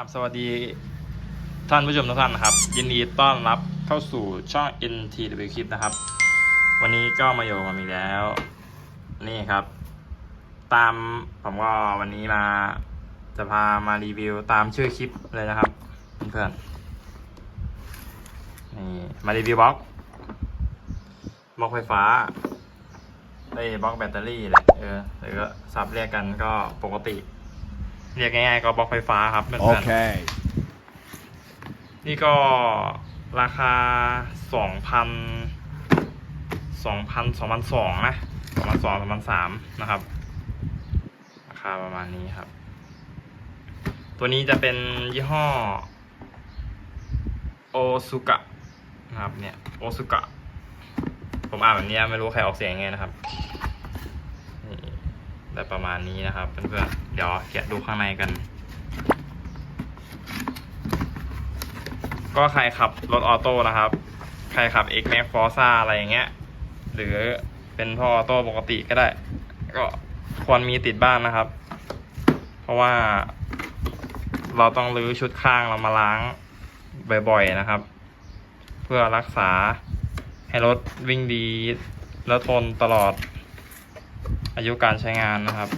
ครับสวัสดีท่านผู้ชมทุกท่านนะครับ ยินดีต้อนรับเข้าสู่ช่อง NTW Clip นะครับ วันนี้ก็มาอยู่กับผมอีกแล้ว นี่ครับ ตามผมก็วันนี้มาจะพามารีวิวตามชื่อคลิปเลยนะครับเพื่อนๆนี่มารีวิวบล็อกบล็อกไฟฟ้าไอ้บล็อกแบตเตอรี่แหละเออหรือก็สับเรียกกันก็ปกติ เรียกง่ายๆก็บล็อกไฟฟ้าครับเพื่อนๆ Okay. นี่ก็ราคาสองพันสองพันสองพันสองนะสองพันสองสองพันสามนะครับ ราคาประมาณนี้ครับ ตัวนี้จะเป็นยี่ห้อโอซุกะนะครับเนี่ยโอซุกะผมอ่านแบบนี้ไม่รู้ใครออกเสียงยังไงนะครับนี่ ได้ประมาณนี้นะครับเพื่อนๆเดี๋ยวแกะดูข้างในกัน ก็ใครขับรถออโต้นะครับ ใครขับ X Max Forza อะไรอย่างเงี้ย หรือเป็นพ่อออโต้ปกติก็ได้ ก็ควรมีติดบ้านนะครับ เพราะว่าเราต้องรื้อชุดข้างเรามาล้างบ่อยๆนะครับ เพื่อรักษาให้รถวิ่งดี แล้วทนตลอด อายุการใช้งานนะครับ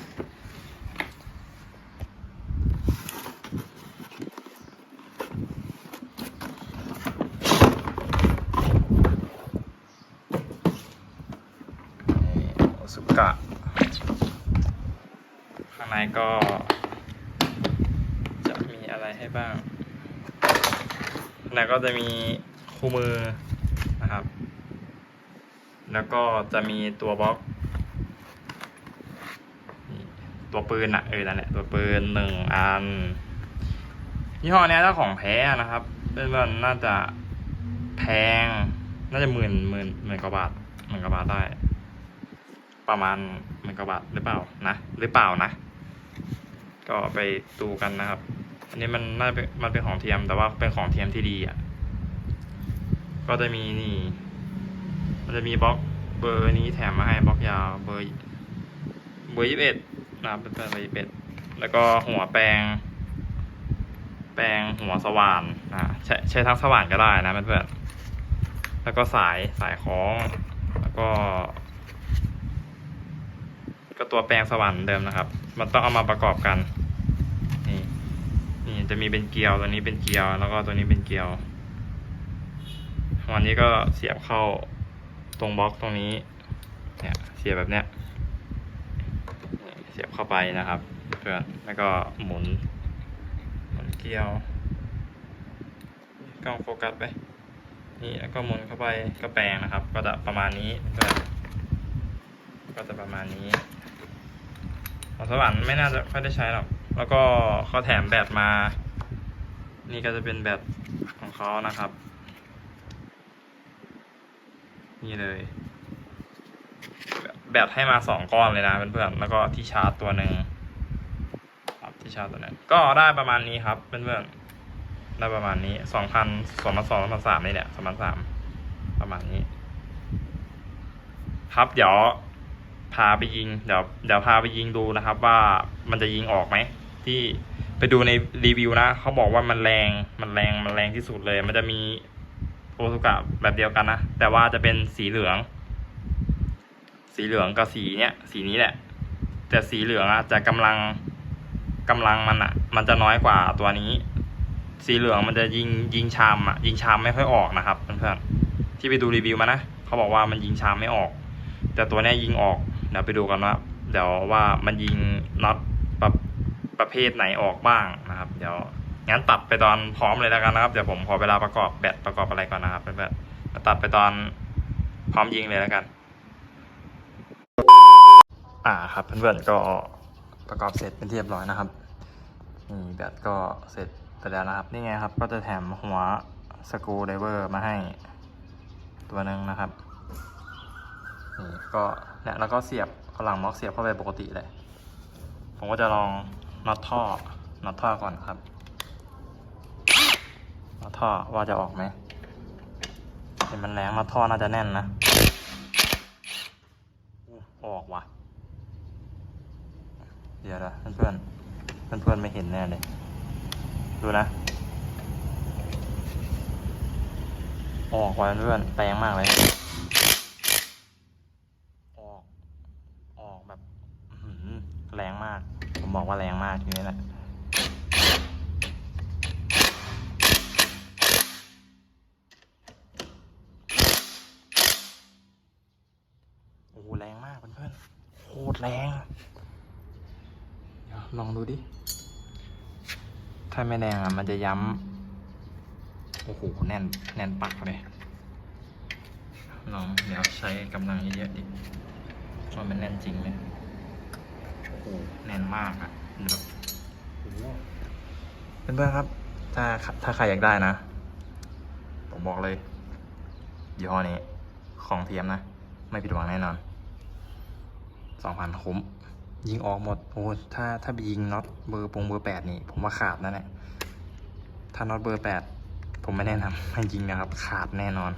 นี่สุกะ ข้างในก็ จะมีอะไรให้บ้างข้างในก็จะมีคู่มือนะครับ แล้วก็จะมีตัวบล็อก ตัวปืนอะเออนั่นแหละตัวปืนหนึ่งอันยี่ห้อเนี้ยถ้าของแท้นะครับเป็นมันน่าจะแพง น่าจะหมื่นหมื่นหมื่นกว่าบาทหมื่นกว่าบาทได้ ประมาณหมื่นกว่าบาทหรือเปล่านะหรือเปล่านะ ก็ไปดูกันนะครับ อันนี้มันน่าเป็นมันเป็นของเทียมแต่ว่าเป็นของเทียมที่ดีอะก็จะมีนี่ มันจะมีบล็อกเบอร์นี้แถมมาให้บล็อกยาวเบอร์เบอร์ยี่สิบเอ็ด นะครับเป็นเบอร์ยี่สิบเอ็ดแล้วก็หัวแปลง แปลงหัวสว่านอ่าใช้ใช้ทั้งสว่านก็ได้นะเพื่อนๆแล้วก็สายสายคล้อง แล้วก็ ก็ตัวแปลงสว่านเดิมนะครับ มันต้องเอามาประกอบกัน นี่นี่จะมีเป็นเกลียวตัวนี้เป็นเกลียว แล้วก็ตัวนี้เป็นเกลียววันนี้ก็เสียบเข้าตรงบล็อกตรงนี้ เนี่ย เสียบแบบเนี้ย สียบเข้าไปนะครับเพื่อนแล้วก็หมุนหมุนเกลียวกล้องโฟกัสไปนี่แล้วก็หมุนเข้าไปก็แปลงนะครับ ก็จะประมาณนี้เพื่อนก็จะประมาณนี้ของสวรรค์ไม่น่าจะค่อยได้ใช้หรอกแล้วก็เขาแถมแบตมา นี่ก็จะเป็นแบตของเขานะครับ นี่เลย แบตให้มาสองก้อนเลยนะเพื่อนๆแล้วก็ที่ชาร์จตัวหนึ่งครับที่ชาร์จตัวหนึงก็ได้ประมาณนี้ครับเพื่อนๆได้ประมาณนี้สองพันสองพันสองพันสามนี่แหละสองพันสามประมาณนี้ ครับเดี๋ยวพาไปยิงเดี๋ยวเดี๋ยวพาไปยิงดูนะครับ ว่ามันจะยิงออกไหมที่ไปดูในรีวิวนะเขาบอกว่ามันแรงมันแรงมันแรงที่สุดเลย มันจะมีโอซุกะแบบเดียวกันนะ แต่ว่าจะเป็นสีเหลือง สีเหลืองกับสีเนี้ยสีนี้แหละ แต่สีเหลืองอะจะกำลังกำลังมันอะมันจะน้อยกว่าตัวนี้ สีเหลืองมันจะยิงยิงชามอะยิงชามไม่ค่อยออกนะครับเพื่อนๆที่ไปดูรีวิวมานะเขาบอกว่ามันยิงชามไม่ออก แต่ตัวนี้ยยิงออกเดี๋ยวไปดูกันว่าเดี๋ยวว่ามันยิงน็อตประประเภทไหนออกบ้างนะครับ เดี๋ยวงั้นตัดไปตอนพร้อมเลยแล้วกันนะครับเดี๋ยวผมขอเวลาประกอบแบตประกอบอะไรก่อนนะครับเพื่อนๆตัดไปตอนพร้อมยิงเลยแล้วกัน อ่าครับเพื่อนๆก็ประกอบเสร็จเป็นที่เรียบร้อยนะครับนี่แบตก็เสร็จไปแล้วนะครับ นี่ไงครับ ก็จะแถมหัวสกรูไดเวอร์มาให้ตัวหนึ่งนะครับนี่ก็เนี่ยแล้วก็เสียบเอาหลังม็อกเสียบเข้าไปปกติเลย ผมก็จะลองน็อตท่อน็อตท่อก่อนครับน็อตท่อว่าจะออกไหมเห็นมันแรงน็อตท่อน่าจะแน่นนะอู้ออกว่ะ เดี๋ยวนะเพื่อนๆเพื่อนไม่เห็นแน่เลย ดูนะ ออกไว้เพื่อนแรงมากเลย ออก ออกแบบแรงมาก ผมบอกว่าแรงมากทีนี้แหละโอ้แรงมากเพื่อนๆโคตรแรง ลองดูดิ ถ้าไม่แรงอะ มันจะย้ำ โอ้โห แน่น แน่นปักเลยลองเดี๋ยวใช้กำลังเยอะๆดิว่ามันแน่นจริงไหมโอ้โห แน่นมากอะแบบเพื่อนๆครับ ถ้าถ้าใครอยากได้นะ ผมบอกเลยยี่ห้อนี้ ของเทียมนะ ไม่ผิดหวังแน่นอนสองพันคุ้ม ยิงออกหมดโอ้ถ้าถ้าไปยิงน็อตเบอร์ปงเบอร์แปดนี่ ผมว่าขาดนั่นแหละถ้าน็อตเบอร์แปดผมไม่แนะนำให้ยิงนะครับ ขาดแน่นอน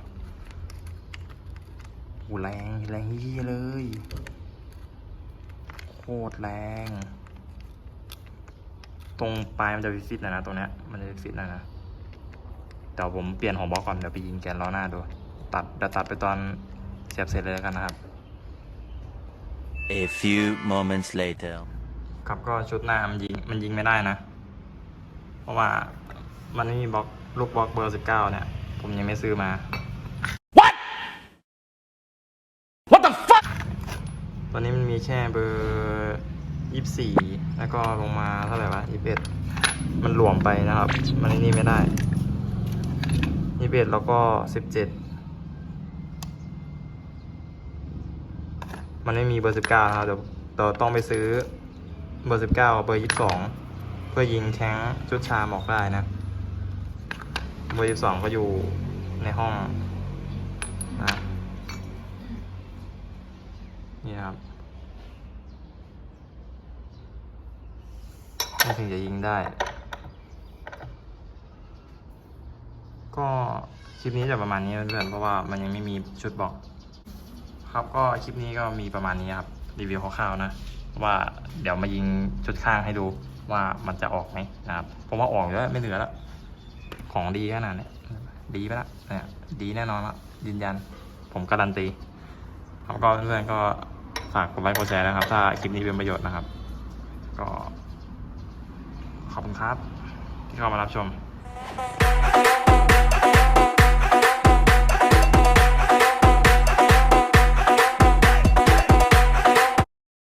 โอ้แรงแรงยี่เลย โคตรแรง ตรงปลายมันจะฟิตนะนะตรงเนี้ยมันจะฟิตนะนะเดี๋ยวผมเปลี่ยนหัวบล็อกก่อนเดี๋ยวไปยิงแกนล้อหน้าดู ตัดเดี๋ยวตัดไปตอนเสียบเสร็จเลยแล้วกันนะครับ A few moments later. ครับก็ชุดหน้ามันยิงมันยิงไม่ได้นะ เพราะว่ามันไม่มีบล็อกลูกบล็อกเบอร์สิบเก้าเนี่ย ผมยังไม่ซื้อมา What What the fuck ตอนนี้มันมีแค่เบอร์ยี่สี่แล้วก็ลงมาเท่าไหร่วะยี่สิบเอ็ดมันหลวมไปนะครับ มันไอ้นี่ไม่ได้ยี่สิบเอ็ดแล้วก็สิบเจ็ด มันไม่มีเบอร์สิบเก้าครับเดี๋ยวเราต้องไปซื้อเบอร์สิบเก้าเบอร์ยี่สิบสองเพื่อยิงแข้งชุดชามออกได้นะเบอร์ยี่สิบสองก็อยู่ในห้องนะนี่ครับนี่ถึงจะยิงได้ ก็คลิปนี้จะประมาณนี้เพื่อนๆเพราะว่ามันยังไม่มีชุดบอก ครับก็คลิปนี้ก็มีประมาณนี้ครับรีวิวคร่าวๆนะ ว่าเดี๋ยวมายิงชุดข้างให้ดูว่ามันจะออกไหมนะครับผมว่าออกแล้วไม่เหลือแล้วของดีขนาดนี้ดีไปละเนี่ยดีแน่นอนละยืนยัน ผมการันตีครับก็เพื่อนๆก็ฝากกดไลค์กดแชร์นะครับ ถ้าคลิปนี้เป็นประโยชน์นะครับ ก็ขอบคุณครับ ที่เข้ามารับชม